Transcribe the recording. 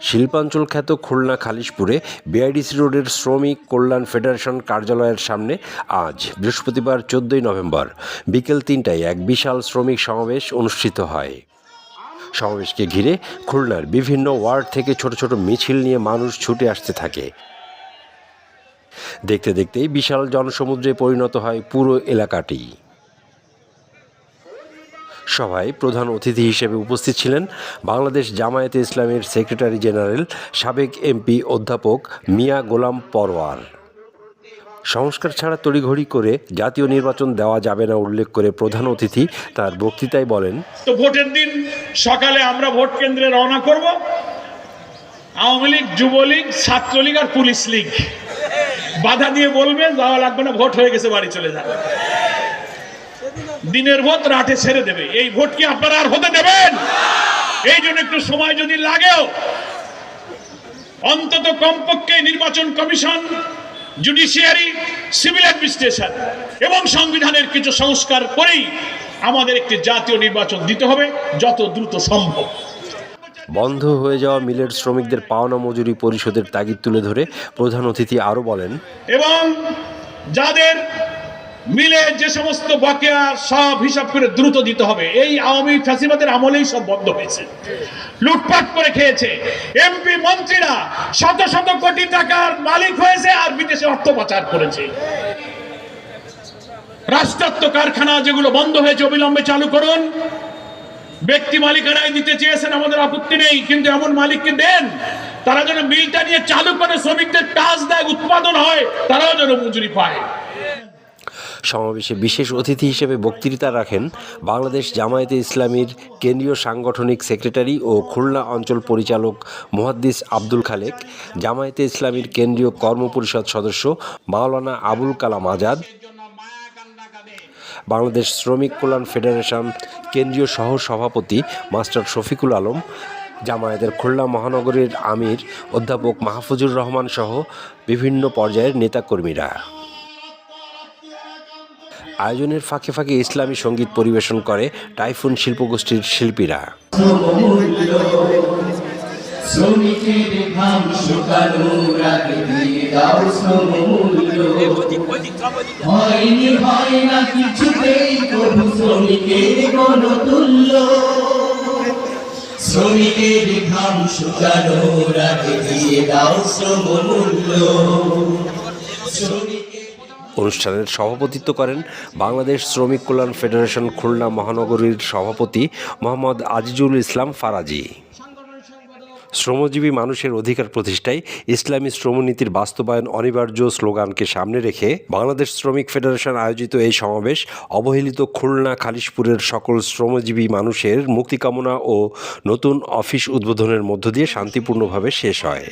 শিল্পাঞ্চল খ্যাত খুলনা খালিশপুরে বিআইডিসি রোডের শ্রমিক কল্যাণ ফেডারেশন কার্যালয়ের সামনে আজ বৃহস্পতিবার চোদ্দই নভেম্বর বিকেল তিনটায় এক বিশাল শ্রমিক সমাবেশ অনুষ্ঠিত হয়। সমাবেশকে ঘিরে খুলনার বিভিন্ন ওয়ার্ড থেকে ছোট ছোট মিছিল নিয়ে মানুষ ছুটে আসতে থাকে। দেখতে দেখতেই বিশাল জনসমুদ্রে পরিণত হয় পুরো এলাকাটি। সভায় প্রধান অতিথি হিসেবে উপস্থিত ছিলেন বাংলাদেশ জামায়াতে ইসলামের সেক্রেটারি জেনারেল, সাবেক এমপি অধ্যাপক মিয়া গোলাম পরওয়ার। সংস্কার ছাড়া তড়িঘড়ি করে জাতীয় নির্বাচন দেওয়া যাবে না উল্লেখ করে প্রধান অতিথি তার বক্তৃতায় বলেন, তো ভোটের দিন সকালে আমরা ভোট কেন্দ্রে রওনা করব। আওয়ামী লীগ, যুবলীগ, ছাত্রলীগ আর পুলিশ লীগ। বাধা দিয়ে বলবে, যাওয়া লাগবে না, ভোট হয়ে গেছে, বাড়ি চলে যাবে। দিনের ভোট রাতে ছেড়ে দেবে। এই ভোট কি আপনারা আর হতে দেবেন? এই জন্য একটু সময় যদি লাগেও অন্তত কমপক্ষে নির্বাচন কমিশন জুডিশিয়ারি সিভিল অ্যাডমিনিস্ট্রেশন এবং সংবিধানের কিছু সংস্কার করেই আমাদের একটি জাতীয় নির্বাচন দিতে হবে যত দ্রুত সম্ভব। বন্ধ হয়ে যাওয়া মিলের শ্রমিকদের পাওনা মজুরি পরিশোধের তাগিদ তুলে ধরে প্রধান অতিথি আরও বলেন এবং যাদের মিলে যে সমস্ত বকেয়া সব হিসাব করে দ্রুত দিতে হবে। এই আওয়ামী ফ্যাসিবাদের আমলেই সব বন্ধ হয়েছে। লুটপাট করে খেয়েছে। এমপি মন্ত্রীরা শত শত কোটি টাকার মালিক হয়েছে আর বিদেশে অর্থ পাচার করেছে। রাষ্ট্রায়ত্ত কারখানা যেগুলো বন্ধ হয়েছে, অবিলম্বে চালু করুন। ব্যক্তি মালিকানায় দিতে চেয়েছেন আমাদের আপত্তি নেই, কিন্তু এমন মালিককে দেন। তারা যেন মিলটা নিয়ে চালু করে, শ্রমিকদের কাজ দেয়, উৎপাদন হয়, তারাও যেন মজুরি পায়। সমাবেশে বিশেষ অতিথি হিসেবে বক্তৃতা রাখেন বাংলাদেশ জামায়াতে ইসলামীর কেন্দ্রীয় সাংগঠনিক সেক্রেটারি ও খুলনা অঞ্চল পরিচালক মোহাদ্দিস আব্দুল খালেক, জামায়াতে ইসলামীর কেন্দ্রীয় কর্মপরিষদ সদস্য মাওলানা আবুল কালাম আজাদ, বাংলাদেশ শ্রমিক কল্যাণ ফেডারেশন কেন্দ্রীয় সহ সভাপতি মাস্টার শফিকুল আলম, জামায়াতের খুলনা মহানগরীর আমির অধ্যাপক মাহফুজুর রহমান সহ বিভিন্ন পর্যায়ের নেতাকর্মীরা। আয়োজনের ফাঁকে ফাঁকে ইসলামী সংগীত পরিবেশন করে টাইফুন শিল্পগোষ্ঠীর শিল্পীরা। শ্রমিকের ঘাম শুকানো রাতে দিয়ে দাও শ্রমমূল্য। হয়নি অনুষ্ঠানের সভাপতিত্ব করেন বাংলাদেশ শ্রমিক কল্যাণ ফেডারেশন খুলনা মহানগরীর সভাপতি মোহাম্মদ আজিজুল ইসলাম ফারাজি। শ্রমজীবী মানুষের অধিকার প্রতিষ্ঠায় ইসলামী শ্রমনীতির বাস্তবায়ন অনিবার্য স্লোগানকে সামনে রেখে বাংলাদেশ শ্রমিক ফেডারেশন আয়োজিত এই সমাবেশ অবহেলিত খুলনা খালিশপুরের সকল শ্রমজীবী মানুষের মুক্তি কামনা ও নতুন অফিস উদ্বোধনের মধ্য দিয়ে শান্তিপূর্ণভাবে শেষ হয়।